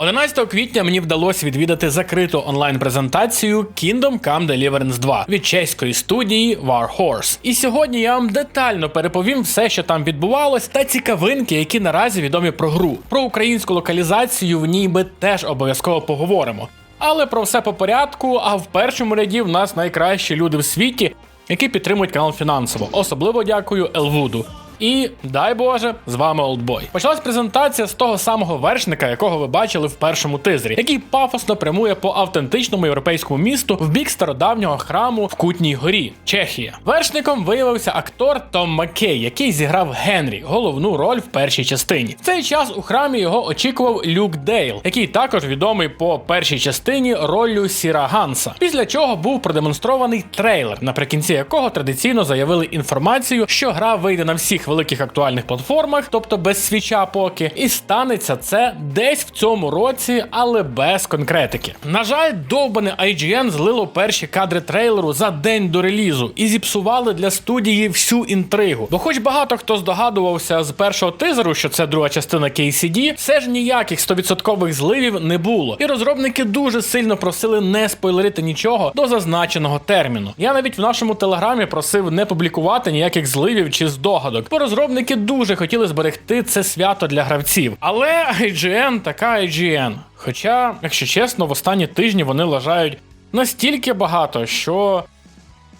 11 квітня мені вдалося відвідати закриту онлайн-презентацію Kingdom Come Deliverance 2 від чеської студії War. І сьогодні я вам детально переповім все, що там відбувалось, та цікавинки, які наразі відомі про гру. Про українську локалізацію в ній ми теж обов'язково поговоримо. Але про все по порядку. А в першому ряді в нас найкращі люди в світі, які підтримують канал фінансово. Особливо дякую Елвуду. І дай Боже, з вами Олдбой. Почалась презентація з того самого вершника, якого ви бачили в першому тизері, який пафосно прямує по автентичному європейському місту в бік стародавнього храму в Кутній горі, Чехія. Вершником виявився актор Том Маккей, який зіграв Генрі, головну роль в першій частині. В цей час у храмі його очікував Люк Дейл, який також відомий по першій частині роллю Сіра Ганса. Після чого був продемонстрований трейлер, наприкінці якого традиційно заявили інформацію, що гра вийде на всіх великих актуальних платформах, тобто без свіча поки, і станеться це десь в цьому році, але без конкретики. На жаль, довбане IGN злило перші кадри трейлеру за день до релізу і зіпсували для студії всю інтригу. Бо, хоч багато хто здогадувався з першого тизеру, що це друга частина KCD, все ж ніяких 100% зливів не було. І розробники дуже сильно просили не спойлерити нічого до зазначеного терміну. Я навіть в нашому телеграмі просив не публікувати ніяких зливів чи здогадок, розробники дуже хотіли зберегти це свято для гравців. Але IGN така IGN. Хоча, якщо чесно, в останні тижні вони лажають настільки багато, що.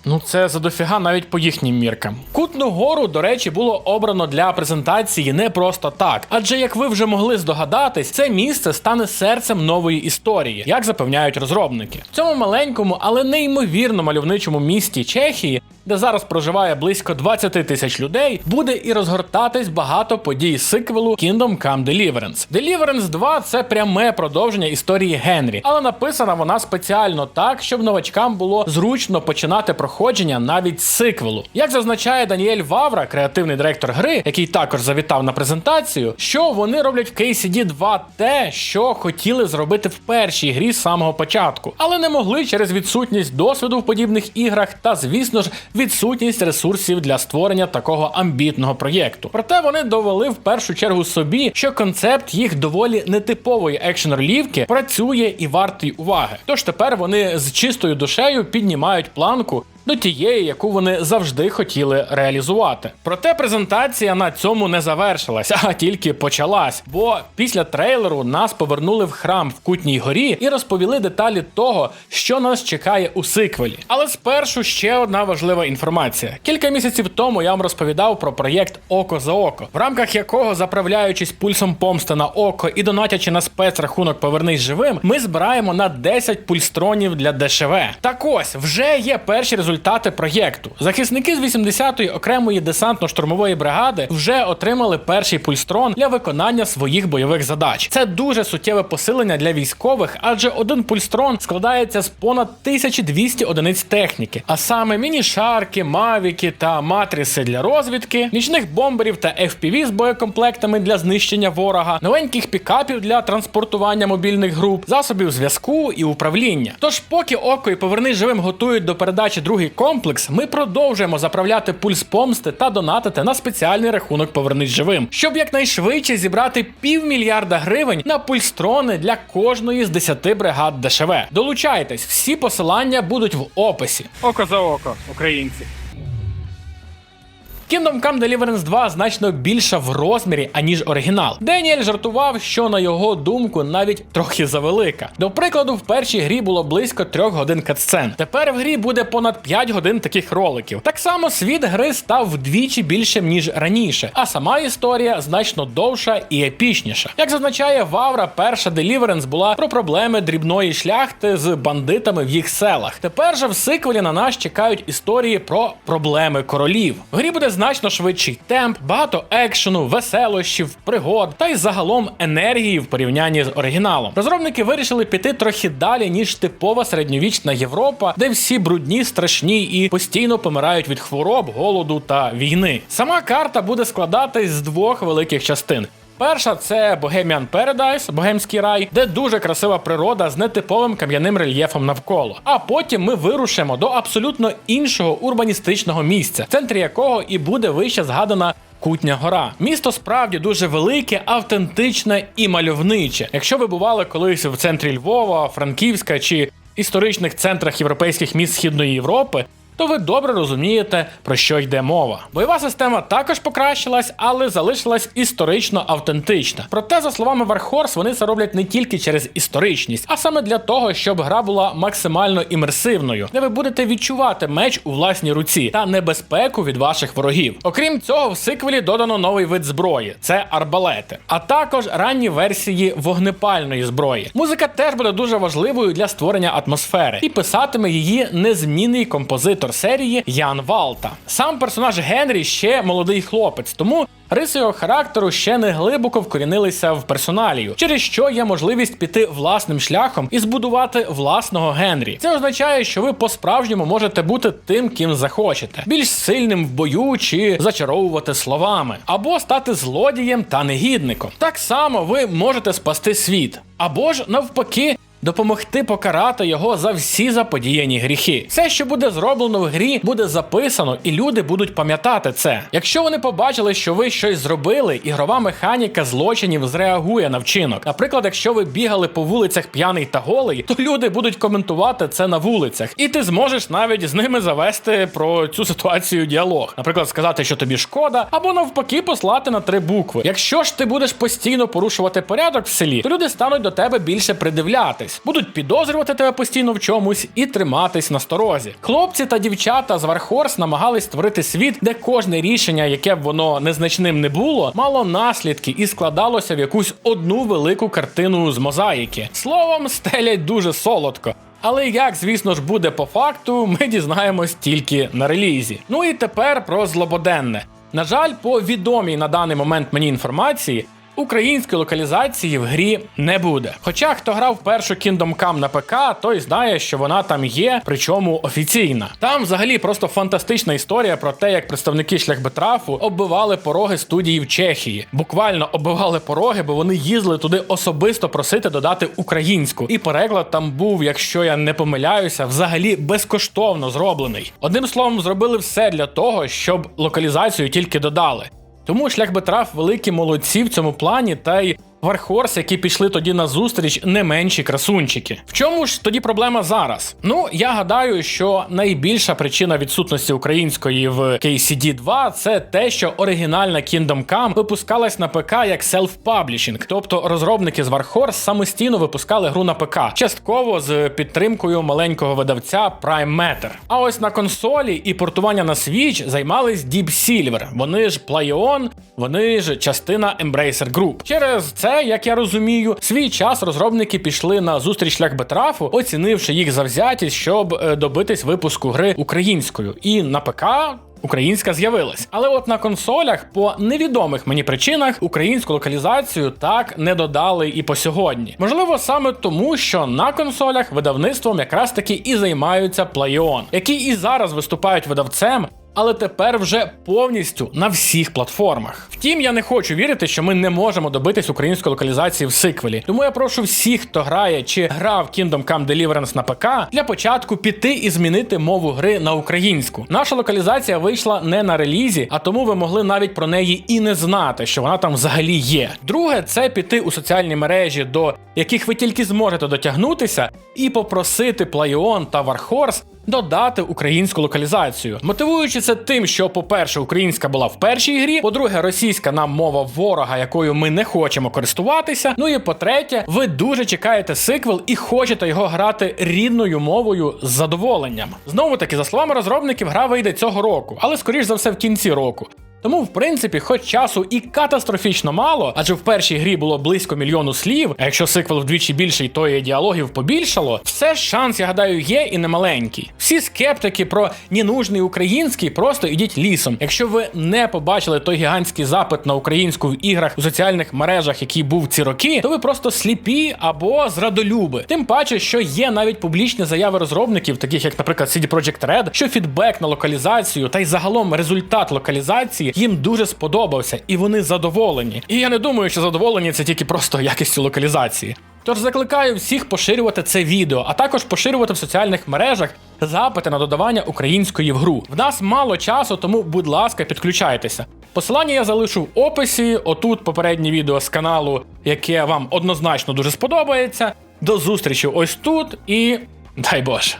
Ну, це задофіга навіть по їхнім міркам. Кутну гору, до речі, було обрано для презентації не просто так. Адже, як ви вже могли здогадатись, це місце стане серцем нової історії, як запевняють розробники. В цьому маленькому, але неймовірно мальовничому місті Чехії. Де зараз проживає близько 20 тисяч людей, буде і розгортатись багато подій сиквелу Kingdom Come Deliverance. Deliverance 2 це пряме продовження історії Генрі, але написана вона спеціально так, щоб новачкам було зручно починати проходження навіть сиквелу. Як зазначає Даніель Вавра, креативний директор гри, який також завітав на презентацію, що вони роблять в KCD 2 те, що хотіли зробити в першій грі з самого початку, але не могли через відсутність досвіду в подібних іграх та, звісно ж, відсутність ресурсів для створення такого амбітного проєкту. Проте вони довели в першу чергу собі, що концепт їх доволі нетипової екшн-ролівки працює і вартий уваги. Тож тепер вони з чистою душею піднімають планку. До тієї, яку вони завжди хотіли реалізувати. Проте презентація на цьому не завершилась, а тільки почалась. Бо після трейлеру нас повернули в храм в Кутній горі і розповіли деталі того, що нас чекає у сиквелі. Але спершу ще одна важлива інформація. Кілька місяців тому я вам розповідав про проєкт Око за око, в рамках якого, заправляючись пульсом помсти на око і донатячи на спецрахунок Повернись живим, ми збираємо на 10 пульстронів для ДШВ. Так ось вже є перші результати проєкту. Захисники з 80-ї окремої десантно-штурмової бригади вже отримали перший пульстрон для виконання своїх бойових задач. Це дуже суттєве посилення для військових, адже один пульстрон складається з понад 1200 одиниць техніки, а саме міні-шарки, мавіки та матриси для розвідки, нічних бомберів та FPV з боєкомплектами для знищення ворога, новеньких пікапів для транспортування мобільних груп, засобів зв'язку і управління. Тож, поки око і поверни живим готують до передачі другий комплекс, ми продовжуємо заправляти пульс помсти та донатити на спеціальний рахунок Повернись живим, щоб якнайшвидше зібрати півмільярда гривень на пульстрони для кожної з 10 бригад ДШВ. Долучайтесь, всі посилання будуть в описі. Око за око, українці. Kingdom Come Deliverance 2 значно більша в розмірі, аніж оригінал. Деніель жартував, що на його думку навіть трохи завелика. До прикладу, в першій грі було близько 3 годин катсцен. Тепер в грі буде понад 5 годин таких роликів. Так само світ гри став вдвічі більшим, ніж раніше, а сама історія значно довша і епічніша. Як зазначає Вавра, перша Deliverance була про проблеми дрібної шляхти з бандитами в їх селах. Тепер же в сиквелі на нас чекають історії про проблеми королів. В грі буде значно швидший темп, багато екшену, веселощів, пригод та й загалом енергії в порівнянні з оригіналом. Розробники вирішили піти трохи далі, ніж типова середньовічна Європа, де всі брудні, страшні і постійно помирають від хвороб, голоду та війни. Сама карта буде складатись з двох великих частин. Перша це Bohemian Paradise, Богемський рай, де дуже красива природа з нетиповим кам'яним рельєфом навколо. А потім ми вирушимо до абсолютно іншого урбаністичного місця, в центрі якого і буде вище згадана Кутня Гора. Місто справді дуже велике, автентичне і мальовниче. Якщо ви бували колись в центрі Львова, Франківська чи історичних центрах європейських міст Східної Європи, то ви добре розумієте, про що йде мова. Бойова система також покращилась, але залишилась історично автентична. Проте, за словами Warhorse, вони це роблять не тільки через історичність, а саме для того, щоб гра була максимально імерсивною, де ви будете відчувати меч у власній руці та небезпеку від ваших ворогів. Окрім цього, в сиквелі додано новий вид зброї це арбалети, а також ранні версії вогнепальної зброї. Музика теж буде дуже важливою для створення атмосфери, і писатиме її незмінний композитор серії Ян Валта. Сам персонаж Генрі ще молодий хлопець, тому риси його характеру ще не глибоко вкорінилися в персоналію, через що є можливість піти власним шляхом і збудувати власного Генрі. Це означає, що ви по-справжньому можете бути тим, ким захочете, більш сильним в бою чи зачаровувати словами, або стати злодієм та негідником. Так само ви можете спасти світ, або ж навпаки. Допомогти покарати його за всі заподіяні гріхи. Все, що буде зроблено в грі, буде записано, і люди будуть пам'ятати це. Якщо вони побачили, що ви щось зробили, ігрова механіка злочинів зреагує на вчинок. Наприклад, якщо ви бігали по вулицях п'яний та голий, то люди будуть коментувати це на вулицях, і ти зможеш навіть з ними завести про цю ситуацію діалог. Наприклад, сказати, що тобі шкода, або навпаки послати на три букви. Якщо ж ти будеш постійно порушувати порядок в селі, то люди стануть до тебе більше придивлятись, будуть підозрювати тебе постійно в чомусь і триматись на сторозі. Хлопці та дівчата з Warhorse намагались створити світ, де кожне рішення, яке б воно незначним не було, мало наслідки і складалося в якусь одну велику картину з мозаїки. Словом, стелять дуже солодко. Але як, звісно ж, буде по факту, ми дізнаємось тільки на релізі. Ну і тепер про злободенне. На жаль, по відомій на даний момент мені інформації. Української локалізації в грі не буде. Хоча хто грав першу Kingdom Come на ПК, той знає, що вона там є, причому офіційна. Там взагалі просто фантастична історія про те, як представники шляхбетрафу оббивали пороги студії в Чехії. Буквально оббивали пороги, бо вони їздили туди особисто просити додати українську. І переклад там був, якщо я не помиляюся, взагалі безкоштовно зроблений. Одним словом, зробили все для того, щоб локалізацію тільки додали. Тому шлях би трав великі молодці в цьому плані, та й Вархорс, які пішли тоді на зустріч, не менші красунчики. В чому ж тоді проблема зараз? Ну я гадаю, що найбільша причина відсутності української в KCD 2 це те, що оригінальна Kingdom Come випускалась на ПК як self-publishing, тобто розробники з Warhorse самостійно випускали гру на ПК, частково з підтримкою маленького видавця Prime Matter. А ось на консолі і портування на Switch займались Deep Silver. Вони ж Playon, вони ж частина Embracer Group. Через це, як я розумію, свій час розробники пішли на зустріч шлях Бетрафу, оцінивши їх завзятість, щоб е, добитись випуску гри українською. І на ПК Українська з'явилась, але от на консолях по невідомих мені причинах українську локалізацію так не додали і по сьогодні. Можливо, саме тому, що на консолях видавництвом якраз таки і займаються Playon, які і зараз виступають видавцем. Але тепер вже повністю на всіх платформах. Втім, я не хочу вірити, що ми не можемо добитись української локалізації в сиквелі. Тому я прошу всіх, хто грає чи грав Kingdom Come Deliverance на ПК, для початку піти і змінити мову гри на українську. Наша локалізація вийшла не на релізі, а тому ви могли навіть про неї і не знати, що вона там взагалі є. Друге, це піти у соціальні мережі, до яких ви тільки зможете дотягнутися, і попросити Playon та Warhorse додати українську локалізацію, мотивуючи це тим, що, по-перше, українська була в першій грі, по-друге, російська нам мова ворога, якою ми не хочемо користуватися. Ну і по-третє, ви дуже чекаєте сиквел і хочете його грати рідною мовою з задоволенням. Знову таки, за словами розробників, гра вийде цього року, але скоріш за все в кінці року. Тому, в принципі, хоч часу і катастрофічно мало, адже в першій грі було близько мільйону слів, а якщо сиквел вдвічі більший, то і діалогів побільшало, все ж шанс, я гадаю, є і немаленький. Всі скептики про ненужний український просто ідіть лісом. Якщо ви не побачили той гігантський запит на українську в іграх у соціальних мережах, який був ці роки, то ви просто сліпі або зрадолюби. Тим паче, що є навіть публічні заяви розробників, таких як, наприклад, CD Projekt Red, що фідбек на локалізацію та й загалом результат локалізації їм дуже сподобався, і вони задоволені. І я не думаю, що задоволені це тільки просто якістю локалізації. Тож закликаю всіх поширювати це відео, а також поширювати в соціальних мережах запити на додавання української в гру. В нас мало часу, тому, будь ласка, підключайтеся. Посилання я залишу в описі. Отут попереднє відео з каналу, яке вам однозначно дуже сподобається. До зустрічі ось тут і дай Боже.